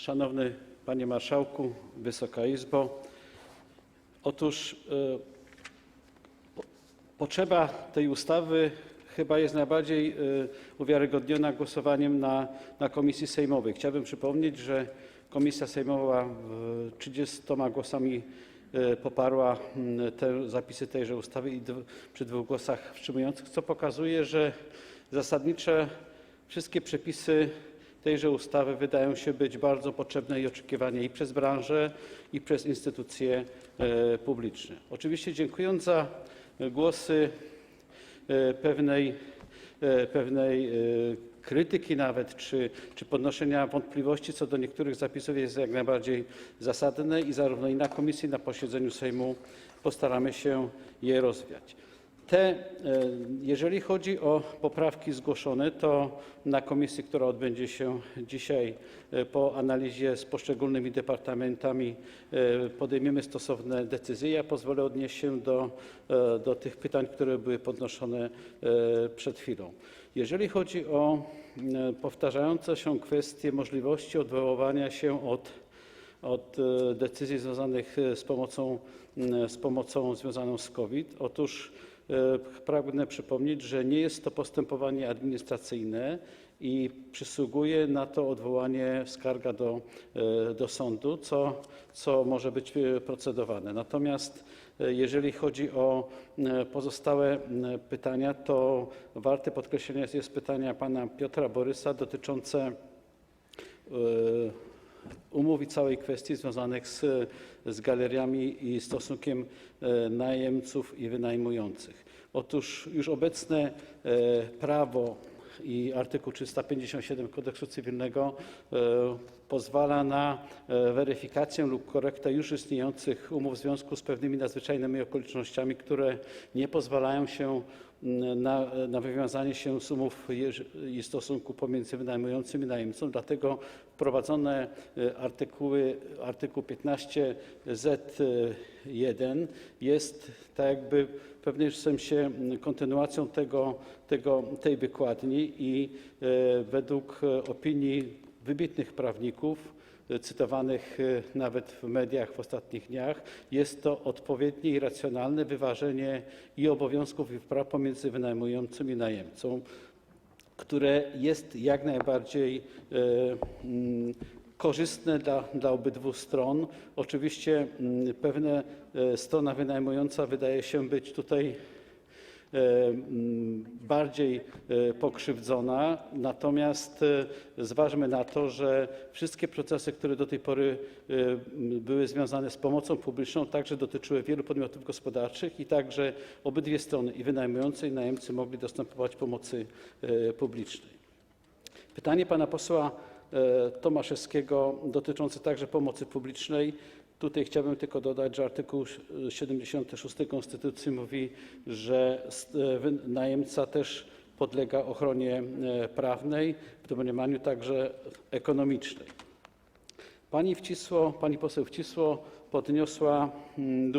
Szanowny Panie Marszałku, Wysoka Izbo! Otóż po- potrzeba tej ustawy chyba jest najbardziej y, uwiarygodniona głosowaniem na na komisji sejmowej. Chciałbym przypomnieć, że komisja sejmowa w 30 głosami y, poparła te zapisy tejże ustawy i przy dwóch głosach wstrzymujących, co pokazuje, że zasadnicze wszystkie przepisy tejże ustawy wydają się być bardzo potrzebne i oczekiwane i przez branżę, i przez instytucje e, publiczne. Oczywiście dziękując za głosy e, pewnej, e, krytyki nawet, czy, podnoszenia wątpliwości co do niektórych zapisów jest jak najbardziej zasadne i zarówno na komisji, i na posiedzeniu Sejmu postaramy się je rozwiać. E, jeżeli chodzi o poprawki zgłoszone, to na komisji, która odbędzie się dzisiaj e, po analizie z poszczególnymi departamentami, e, podejmiemy stosowne decyzje. Ja pozwolę odnieść się do, tych pytań, które były podnoszone przed chwilą. Jeżeli chodzi o powtarzające się kwestie możliwości odwoływania się od decyzji związanych z pomocą, m, z pomocą związaną z COVID. E, pragnę przypomnieć, że nie jest to postępowanie administracyjne i przysługuje na to odwołanie skarga do, e, sądu, co, może być e, procedowane. Natomiast jeżeli chodzi o pozostałe pytania, to warte podkreślenia jest pytania pana Piotra Borysa dotyczące umów i całej kwestii związanych z, galeriami i stosunkiem e, najemców i wynajmujących. Otóż już obecne e, prawo i artykuł 357 Kodeksu Cywilnego e, pozwala na weryfikację lub korektę już istniejących umów w związku z pewnymi nadzwyczajnymi okolicznościami, które nie pozwalają się na, wywiązanie się z umów i stosunku pomiędzy wynajmującym i najemcą. Dlatego wprowadzone artykuły, artykuł 15z1 jest tak w pewnym sensie kontynuacją tej wykładni i e, według e, opinii wybitnych prawników, e, cytowanych e, nawet w mediach w ostatnich dniach, jest to odpowiednie i racjonalne wyważenie i obowiązków, i praw pomiędzy wynajmującym i najemcą, które jest jak najbardziej e, mm, korzystne dla, obydwu stron. Oczywiście mm, strona wynajmująca wydaje się być tutaj bardziej e, pokrzywdzona, natomiast e, zważmy na to, że wszystkie procesy, które do tej pory e, były związane z pomocą publiczną, także dotyczyły wielu podmiotów gospodarczych i także obydwie strony, i wynajmujący, i najemcy mogli dostępować pomocy e, publicznej. Pytanie pana posła e, Tomaszewskiego dotyczące także pomocy publicznej. Tutaj chciałbym tylko dodać, że artykuł 76 Konstytucji mówi, że e, najemca też podlega ochronie e, prawnej, w domniemaniu także ekonomicznej. Pani poseł Wcisło podniosła mm,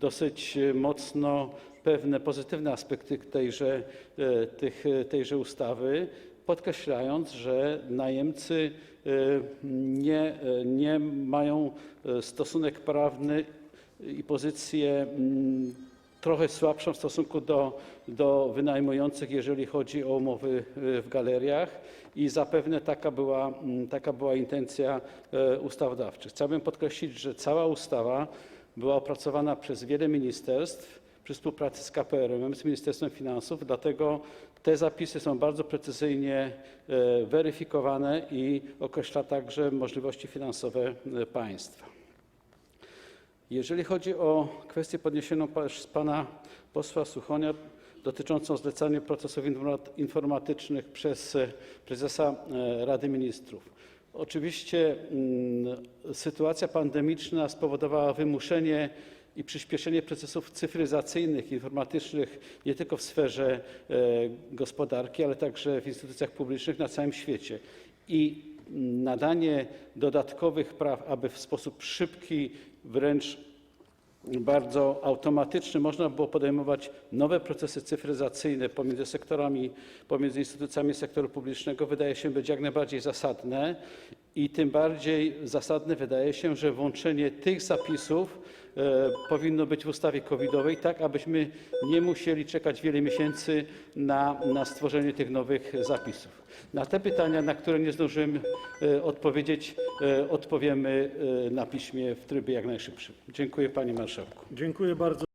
dosyć e, mocno pewne pozytywne aspekty tejże ustawy, podkreślając, że najemcy e, nie, mają e, stosunek prawny i pozycję mm, trochę słabszą w stosunku do, wynajmujących, jeżeli chodzi o umowy e, w galeriach i zapewne taka była, mm, intencja ustawodawcy. Chciałbym podkreślić, że cała ustawa była opracowana przez wiele ministerstw przy współpracy z KPRM, z Ministerstwem Finansów, dlatego te zapisy są bardzo precyzyjnie e, weryfikowane i określa także możliwości finansowe e, państwa. Jeżeli chodzi o kwestię podniesioną przez pana posła Suchonia dotyczącą zlecania procesów informa- informatycznych przez e, prezesa Rady Ministrów. Oczywiście mm, sytuacja pandemiczna spowodowała wymuszenie i przyspieszenie procesów cyfryzacyjnych, informatycznych nie tylko w sferze e, gospodarki, ale także w instytucjach publicznych na całym świecie. I nadanie dodatkowych praw, aby w sposób szybki, wręcz bardzo automatyczny można było podejmować nowe procesy cyfryzacyjne pomiędzy sektorami, pomiędzy instytucjami sektoru publicznego, wydaje się być jak najbardziej zasadne I tym bardziej zasadne wydaje się, że włączenie tych zapisów powinno być w ustawie COVID-owej, tak abyśmy nie musieli czekać wiele miesięcy na, stworzenie tych nowych zapisów. Na te pytania, na które nie zdążyłem e, odpowiedzieć, e, odpowiemy e, na piśmie w trybie jak najszybszym. Dziękuję Panie Marszałku. Dziękuję bardzo.